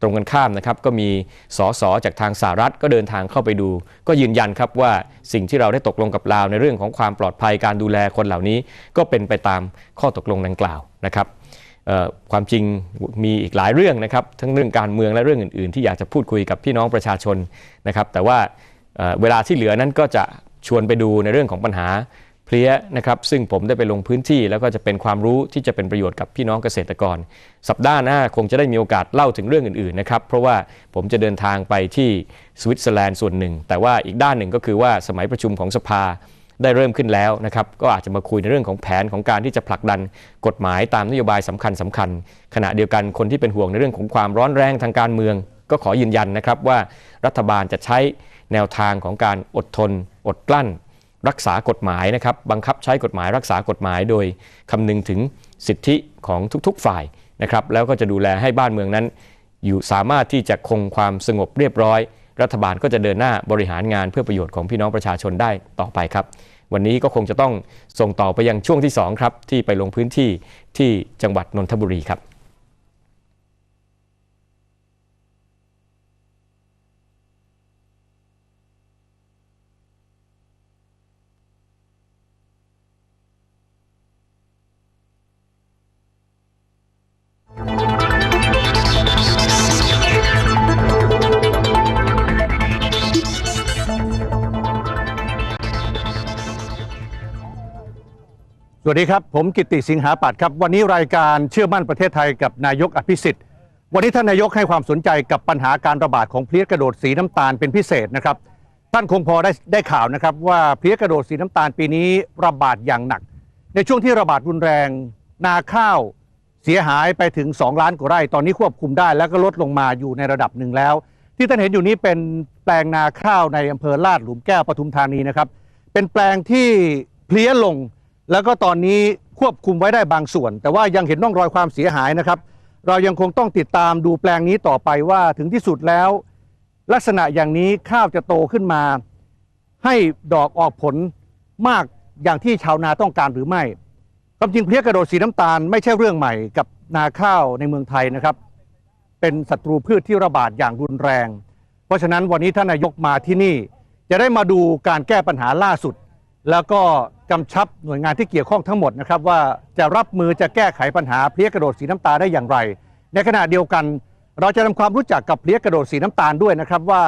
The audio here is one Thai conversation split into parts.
ตรงกันข้ามนะครับก็มีสสจากทางสหรัฐก็เดินทางเข้าไปดู ก็ยืนยันครับว่าสิ่งที่เราได้ตกลงกับลาวในเรื่องของความปลอดภัยการดูแลคนเหล่านี้ ก็เป็นไปตามข้อตกลงดังกล่าวนะครับความจริงมีอีกหลายเรื่องนะครับทั้งเรื่องการเมืองและเรื่องอื่น ๆ ที่อยากจะพูดคุยกับพี่น้องประชาชนนะครับแต่ว่าเเวลาที่เหลือนั้นก็จะชวนไปดูในเรื่องของปัญหา เพลี้ยนะครับซึ่งผมได้ไปลงพื้นที่แล้วก็จะเป็นความรู้ที่จะเป็นประโยชน์กับพี่น้องเกษตรกร สัปดาห์หน้าคงจะได้มีโอกาสเล่าถึงเรื่องอื่นๆนะครับเพราะว่าผมจะเดินทางไปที่สวิตเซอร์แลนด์ส่วนหนึ่ง แต่ว่าอีกด้านหนึ่งก็คือว่าสมัยประชุมของสภาได้เริ่มขึ้นแล้วนะครับก็อาจจะมาคุยในเรื่องของแผนของการที่จะผลักดันกฎหมายตามนโยบายสำคัญสคัญๆขณะเดียวกันคนที่เป็นห่วงในเรื่องของความร้อนแรงทางการเมือง ก็ขอยืนยันนะครับว่ารัฐบาลจะใช้แนวทางของการอดทน อดกลั้น รักษากฎหมายนะครับบังคับใช้กฎหมายรักษากฎหมายโดยคำนึงถึงสิทธิของทุกๆฝ่ายนะครับแล้วก็จะดูแลให้บ้านเมืองนั้น อยู่สามารถที่จะคงความสงบเรียบร้อย รัฐบาลก็จะเดินหน้าบริหารงานเพื่อประโยชน์ของพี่น้องประชาชนได้ต่อไปครับ วันนี้ก็คงจะต้องส่งต่อไปยังช่วงที่สองครับที่ไปลงพื้นที่ที่จังหวัดนนทบุรีครับ สวัสดีครับ ผมกิตติสิงหาปัตย์ครับ วันนี้รายการเชื่อมั่นประเทศไทยกับนายกอภิสิทธิ์ วันนี้ท่านนายกให้ความสนใจกับปัญหาการระบาดของเพลี้ยกระโดดสีน้ำตาลเป็นพิเศษนะครับ ท่านคงพอได้ได้ข่าวนะครับว่าเพลี้ยกระโดดสีน้ำตาลปีนี้ระบาดอย่างหนัก ในช่วงที่ระบาดรุนแรง นาข้าวเสียหายไปถึง 2 ล้านกว่าไร่ ตอนนี้ควบคุมได้ แล้วก็ลดลงมาอยู่ในระดับหนึ่งแล้ว ที่ท่านเห็นอยู่นี้เป็นแปลงนาข้าวในอำเภอลาดหลุมแก้วปทุมธานีนะครับเป็นแปลงที่เพลี้ยลง แล้วก็ตอนนี้ควบคุมไว้ได้บางส่วน แต่ว่ายังเห็นร่องรอยความเสียหายนะครับ เรายังคงต้องติดตามดูแปลงนี้ต่อไปว่าถึงที่สุดแล้ว ลักษณะอย่างนี้ข้าวจะโตขึ้นมา ให้ดอกออกผลมากอย่างที่ชาวนาต้องการหรือไม่ความจริงเพลี้ยกระโดดสีน้ำตาลไม่ใช่เรื่องใหม่กับนาข้าวในเมืองไทยนะครับ เป็นศัตรูพืชที่ระบาดอย่างรุนแรง เพราะฉะนั้นวันนี้ท่านนายกมาที่นี่ จะได้มาดูการแก้ปัญหาล่าสุด แล้วก็กำชับหน่วยงานที่เกี่ยวข้องทั้งหมดนะครับว่าจะรับมือจะแก้ไขปัญหาเพลี้ยกระโดดสีน้ำตาลได้อย่างไร ในขณะเดียวกัน เราจะทำความรู้จักกับเพลี้ยกระโดดสีน้ำตาลด้วยนะครับว่า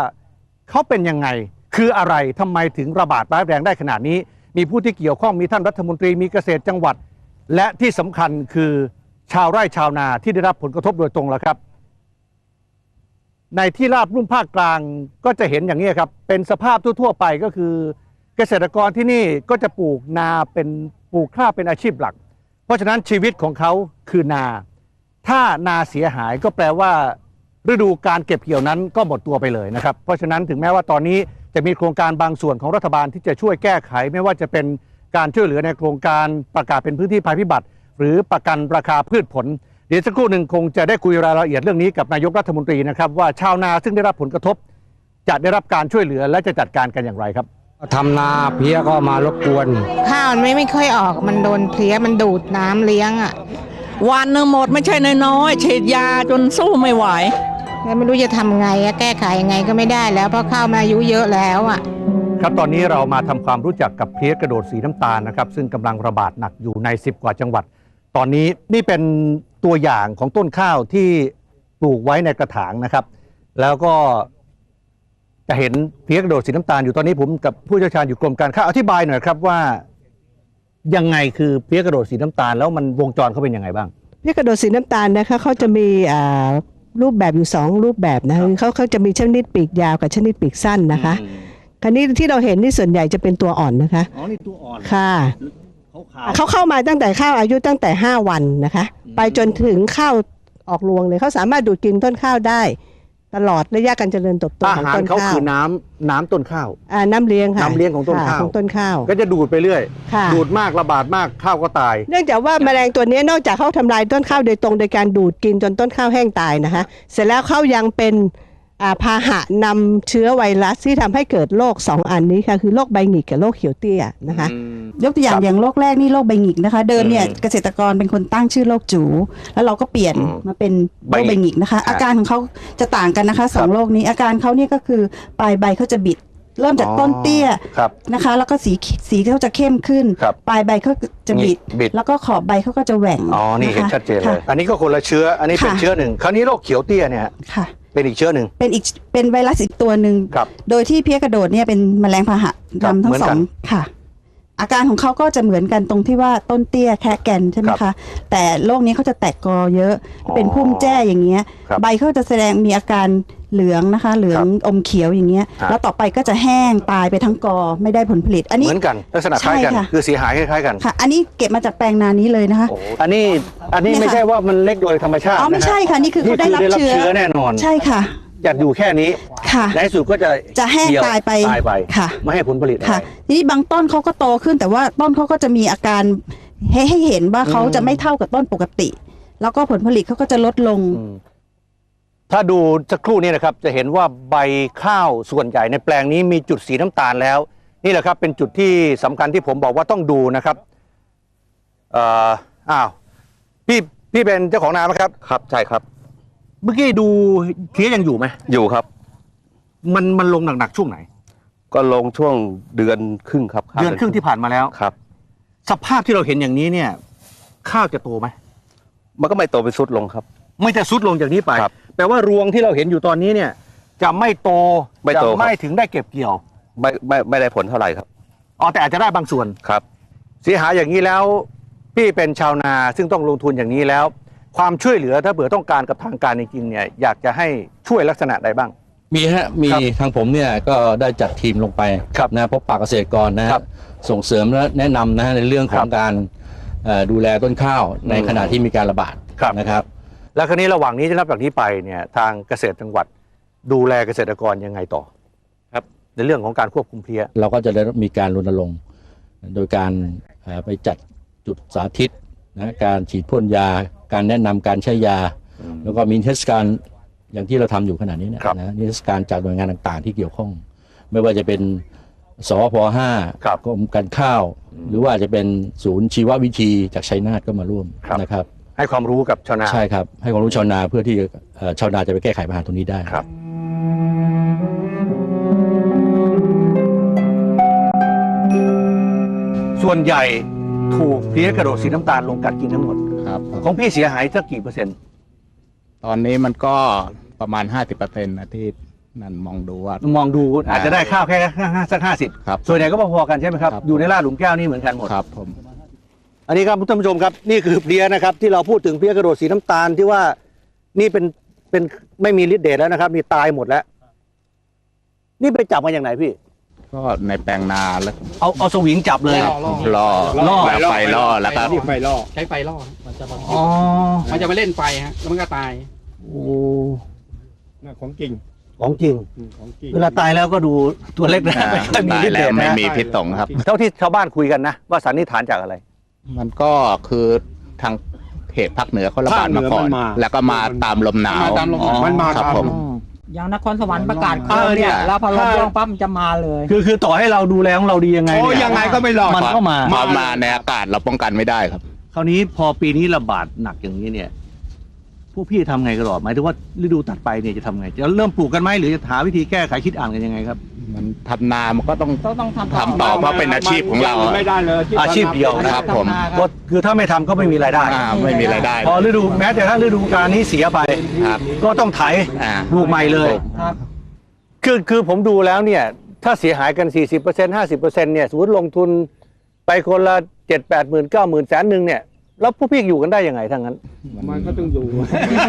เขาเป็นยังไงคืออะไรทำไมถึงระบาดร้ายแรงได้ขนาดนี้ มีผู้ที่เกี่ยวข้องมีท่านรัฐมนตรีมีเกษตรจังหวัด และที่สำคัญคือชาวไร่ชาวนาที่ได้รับผลกระทบโดยตรงแล้วครับ ในที่ราบรุ่มภาคกลางก็จะเห็นอย่างนี้ครับเป็นสภาพทั่วๆไปก็คือ เกษตรกรที่นี่ก็จะปลูกนาเป็นปลูกข้าวเป็นอาชีพหลัก เพราะฉะนั้นชีวิตของเขาคือนา ถ้านาเสียหายก็แปลว่า ฤดูการเก็บเกี่ยวนั้นก็หมดตัวไปเลยนะครับ เพราะฉะนั้นถึงแม้ว่าตอนนี้จะมีโครงการบางส่วนของรัฐบาลที่จะช่วยแก้ไข ไม่ว่าจะเป็นการช่วยเหลือในโครงการประกาศเป็นพื้นที่ภัยพิบัติ หรือประกันราคาพืชผลเดี๋ยวสักครู่หนึ่งคงจะได้คุยรายละเอียดเรื่องนี้กับนายกรัฐมนตรีนะครับว่าชาวนาซึ่งได้รับผลกระทบ จะได้รับการช่วยเหลือและจะจัดการกันอย่างไรครับ ทำนาเพี้ยก็มารบกวน ข้าวมันไม่ไม่ค่อยออกมันโดนเพลี้ยมันดูดน้ำเลี้ยงอะวันหนึงหมดไม่ใช่น้อยๆฉีดยาจนสู้ไม่ไหว แล้วไม่รู้จะทำไงอะแก้ไขยังไงก็ไม่ได้แล้วเพราะข้าวมาอายุเยอะแล้วอะ ครับตอนนี้เรามาทำความรู้จักกับเพลี้ยกระโดดสีน้ำตาลนะครับ ซึ่งกำลังระบาดหนักอยู่ใน 10 กว่าจังหวัด ตอนนี้นี่เป็นตัวอย่างของต้นข้าวที่ปลูกไว้ในกระถางนะครับ แล้วก็ จะเห็นเพลี้ยกระโดดสีน้ำตาลอยู่ตอนนี้ผมกับผู้เชี่ยวชาญอยู่กรมการข้าวอธิบายหน่อยครับว่า ยังไงคือเพลี้ยกระโดดสีน้ำตาลแล้วมันวงจรเขาเป็นยังไงบ้าง เพลี้ยกระโดดสีน้ำตาลนะคะเขาจะมีอ่ารูปแบบอยู่สองรูปแบบนะครัคืบอเขาเขาจะมีชนิดปีกยาวกับชนิดปีกสั้นนะคะคราวนี้ที่เราเห็นนี่ส่วนใหญ่จะเป็นตัวอ่อนนะคะอ๋อนี่ตัวอ่อนค่ะเขาขาวเขาเข้ามาตั้งแต่ข้าวอายุตั้งแต่ 5 วันนะคะ ไปจนถึงข้าวออกรวงเลยเขาสามารถดูดกินต้นข้าวได้ ตลอดระยะการเจริญเติบโตอาของหารต้นเขาข้าวคือน้ำน้ำต้นข้าว อ่าน้ำเลี้ยงค่ะน้ำเลี้ยงของต้นค่ะข้าว ของต้นข้าวก็จะดูดไปเรื่อย ค่ะ ดูดมากระบาดมากข้าวก็ตาย เนื่องจากว่าแมลงตัวนี้นอกจากเขาทำลายต้นข้าวโดยตรงโดยการดูดกินจนต้นข้าวแห้งตายนะคะเสร็จแล้วเขายังเป็นอ่า พาหะนำเชื้อไวรัสที่ทำให้เกิดโรคสองอันนี้ค่ะคือโรคใบหงิกกับโรคเขียวเตี้ยนะคะ ยกตัวอย่างครับอย่างโรคแรกนี่โรคใบหงิกนะคะ เดิมเนี่ยอืมเกษตรกรเป็นคนตั้งชื่อโรคจู แล้วเราก็เปลี่ยนอืมมาเป็นโรคใบใบหหงิงิกกนะคะครับอาการของเขาจะต่างกันนะคะสองครับโรคนี้อาการเขาเนี่ยก็คือปลายใบเขาจะบิดเริ่มจากอ๋อต้นเตี้ยครับนะคะ แล้วก็สีสีเขาจะเข้มขึ้นครับปลายใบเขาจะบิดบิด แล้วก็ขอบใบเขาก็จะแหว่งอ๋อนี่เห็นนะคะชัดเจนเลค่ะยอันนี้ก็คนละเชื้อ อันนี้เป็นค่ะเชื้อหนึ่งคราวนี้โรคเขียวเตี้ยเนี่ยค่ะ เป็นอีกเชื้อหนึ่ง เป็นอีกเป็นไวรัสอีกตัวหนึ่ง ครับโดยที่เพี้ยกระโดดเนี่ยเป็นแมลงพาหะครับนำทั้เหมืงอนสกัอนงค่ะ อาการของเขาก็จะเหมือนกันตรงที่ว่าต้นเตี้ยแค่แกนใช่ไหมครัคะบแต่โรคนี้เขาจะแตกกอเยอะอ๋อเป็นพุ่มแจ้อย่างเงี้ยครับใบเขาจะแสดงมีอาการเหลืองนะคะ เหลืองอมเขียวอย่างเงี้ยครับแล้วต่อไปก็จะแห้งตายไปทั้งกอไม่ได้ผลผลิต อันนี้เหมือนกันลักษณะคล้ายกันใช่ค่ะคือเสียหายคล้ายๆกันค่ะ อันนี้เก็บมาจากแปลงนานี้เลยนะคะโอ้โหอันนี้อันนี้เนี่ยค่ะไม่ใช่ว่ามันเล็กโดยธรรมชาติอ๋อไม่นะฮะใช่ค่ะนี่คือเขาได้รับนี่เชื้อแน่นอนใช่ค่ะ จะอยู่แค่นี้ค่ะ ในที่สุดก็จะจะแห้งเหี่วตายไปตายไปค่ะ ไม่ให้ผลผลิตอะไร ค่ะ ทีนี้บางต้นเขาก็โตขึ้น แต่ว่าต้นเขาก็จะมีอาการให้ให้เห็นว่าเขาจะไม่เท่ากับต้นปกติ แล้วก็ผลผลิตเขาก็จะลดลง อืมถ้าดูสักครู่นี้นะครับ จะเห็นว่าใบข้าวส่วนใหญ่ในแปลงนี้มีจุดสีน้ำตาลแล้ว นี่แหละครับเป็นจุดที่สำคัญที่ผมบอกว่าต้องดูนะครับเอ่ออ้าวพี่พี่เป็นเจ้าของนาไหมครับ ครับใช่ครับ เมื่อกี้ดูเพี้ยยังอยู่ไหมอยู่ครับ มันมันลงหนักๆช่วงไหน ก็ลงช่วงเดือนครึ่งครับเดือนครึ่งที่ผ่านมาแล้ว ครับ สภาพที่เราเห็นอย่างนี้เนี่ย ข้าวจะโตไหมมันก็ไม่โตเป็นสุดลงครับ ไม่จะซุดลงจากนี้ไปครับแปลว่ารวงที่เราเห็นอยู่ตอนนี้เนี่ย จะไม่โตไม่โตจะครับ ไม่ถึงได้เก็บเกี่ยวไม่ไม่ไม่ได้ผลเท่าไหร่ครับอ๋อแต่อาจจะได้บางส่วน ครับ เสียหายอย่างนี้แล้ว พี่เป็นชาวนาซึ่งต้องลงทุนอย่างนี้แล้ว ความช่วยเหลือถ้าเผื่อต้องการกับทางการจริงๆเนี่ยอยากจะให้ช่วยลักษณะใดบ้าง มีฮะมีครับทางผมเนี่ยก็ได้จัดทีมลงไปครับนะพบปากเกษตรกรนะครัฮะบส่งเสริมและแนะนำนะฮะในเรื่องขคอรังบการเอ่อดูแลต้นข้าวในอืมขณะที่มีการระบาดครับนะครับ แล้วคราวนี้ระหว่างนี้จะนับจากนี้ไปเนี่ยทางเกษตรจังหวัด ดูแลเกษตรกรยังไงต่อครับ ในเรื่องของการควบคุมเพลี้ยเราก็จะได้มีการรณรงค์โดยการเอ่อไปจัดจุดสาธิตนะการฉีดพ่นยา การแนะนำการใช้ยา แล้วก็มีนิทรรศการอย่างที่เราทำอยู่ขณะนี้เนยครับนะนิทรรศการจากหน่วยงานต่างๆ ที่เกี่ยวข้อง ไม่ว่าจะเป็นสวพครับ5กรมการข้าว หรือว่าจะเป็นศูนย์ชีววิธีจากชัยนาทก็มาร่วมครับนะครับ ให้ความรู้กับชาวนาใช่ครับ ให้ความรู้ชาวนาเพื่อที่เอ่อชาวนาจะไปแก้ไขปัญหาตรงนี้ได้ครับส่วนใหญ่ถูกเพลี้ยกระโดดสีน้ำตาลลงกัดกินทั้งหมด ครับ ของพี่เสียหายสักกี่เปอร์เซ็นต์ ตอนนี้มันก็ประมาณ 50%นะที่นั่นมองดูว่า มองดูอาจจะได้ข้าวแค่สักห้าสิบครับส่วนใหญ่ก็พอๆกันใช่ไหมครับ ครับ อยู่ในลาดหลุมแก้วนี่เหมือนกันหมด ครับผม อันนี้ครับท่านผู้ชมครับนี่คือเพลี้ยนะครับที่เราพูดถึงเพลี้ยกระโดดสีน้ำตาลที่ว่านี่เป็นเป็นไม่มีฤทธิ์เดชแล้วนะครับนี่ตายหมดแล้ว นี่ไปจับมาอย่างไหนพี่ ก็ในแปลงนาแล้วเอาเอาสวิงจับเลย ล่อล่อแล้วไฟล่อแล้วก็ไฟล่อใช้ไฟล่อมันจะอ๋อมันจะมาเล่นไฟฮะแล้วมันก็ตาย โอ้น่าของจริงของจริง อืมของจริงเวลาตายแล้วก็ดูตัวเล็กนะอ่าไม่ค่อยมีตายฤทธิ์แล้เดวชไม่นะมีพิษสงครับ เท่าที่ชาวบ้านคุยกันนะว่าสันนิษฐานจากอะไร มันก็คือทางเขตภาคเหนือเขาระบาดมาก่อนภาคเหนือมันมาแล้วก็มาตามลมหนาวมาตามลมหนาว มันมาครับตามผม อย่างนครสวรรค์ประกาศข้าวเออเนี่เนี่ยยแล้วพอลถ้างร่องปั๊บมันจะมาเลย คือคือต่อให้เราดูแลของเราดียังไงโอ้เนี่ยังไงก็ไม่รอดมันก็มาพอมาในอากาศเราป้องกันไม่ได้ครับ คราวนี้พอปีนี้ระบาดหนักอย่างนี้เนี่ยพวกพี่ทำไงกันหรอหมายถึงว่าฤดูตัดไปเนี่ยจะทำไงจะเริ่มปลูกกันไหมหรือจะหาวิธีแก้ไขคิดอ่านกันยังไงครับ มันทำนามันก็ต้องต้องต้องทำทำต่อเพราะเป็นอาชีพของเราไม่ได้เลยอาชีพเดียวนะ ครับผม ก็คือถ้าไม่ทำก็ไม่มีรายได้ อ่าไม่มีรายได้พอฤดูแม้แต่ถ้าฤดูกาลนี้เสียไป ครับ ก็ต้องไถอ่า ปลูกใหม่เลย ครับ คือคือผมดูแล้วเนี่ย ถ้าเสียหายกัน 40% 50%เนี่ยสมมติลงทุนไปคนละ 7 8 0 0 0 9 0 0 0แสนหนึ่งเนี่ย แล้วพวกพี่อยู่กันได้ยังไงทั้งนั้น มันก็ต้องอยู่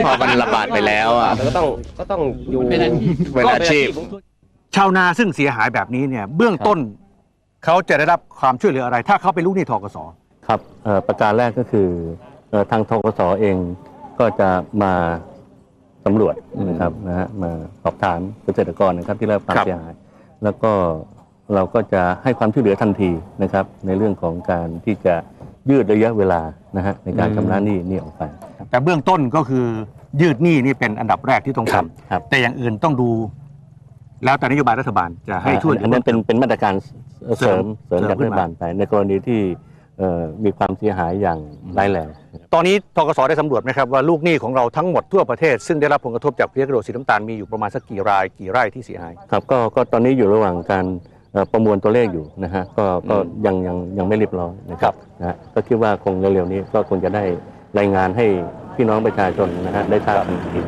พอมันระบาดไปแล้วอะแต่ก็ต้องก็ต้องอยู่เป็นอาชีพ เป็นอาชีพ ชาวนาซึ่งเสียหายแบบนี้เนี่ยเบื้องต้นเขาจะได้รับความช่วยเหลืออะไร ถ้าเขาเป็นลูกหนี้ทกส ครับเอ่อประการแรกก็คือเอ่อทางทกสเองก็จะมาสำรวจนะครับนะฮะมาสอบถามเกษตรกรนะครับที่ได้รับความครับ เสียหาย แล้วก็เราก็จะให้ความช่วยเหลือทันทีนะครับ ในเรื่องของการที่จะยืดระยะเวลานะฮะในการชำระหนี้นี้ออกไปแต่เบื้องต้นก็คือยืดหนี้นี่เป็นอันดับแรกที่ต้องทำ ครับ แต่อย่างอื่นต้องดู แล้วแต่นโยบายรัฐบาลจะให้ช่วยอันนั้นเป็นเป็นมาตรการเสริมเสริมเสริมจากขึ้รันฐมาบาลไปในกรณีที่เอ่อมีความเสียหายอย่างร้ายแรง ตอนนี้ทกสได้สำรวจไหมครับว่าลูกหนี้ของเราทั้งหมดทั่วประเทศ ซึ่งได้รับผลกระทบจากเพลี้ยกระโดดสีน้ำตาลมีอยู่ประมาณสักกี่รายกี่ไร่ที่เสียหายครับก็ก็ตอนนี้อยู่ระหว่างการเอ่อประมวลตัวเลขอยู่นะฮะก็ก็อืมยังยังยังไม่เรียบร้อยนะครับนะฮะก็คิดว่าคงเร็วๆนี้ก็คงจะได้รายงานให้พี่น้องประชาชนนะฮะได้ทราบกันอีกที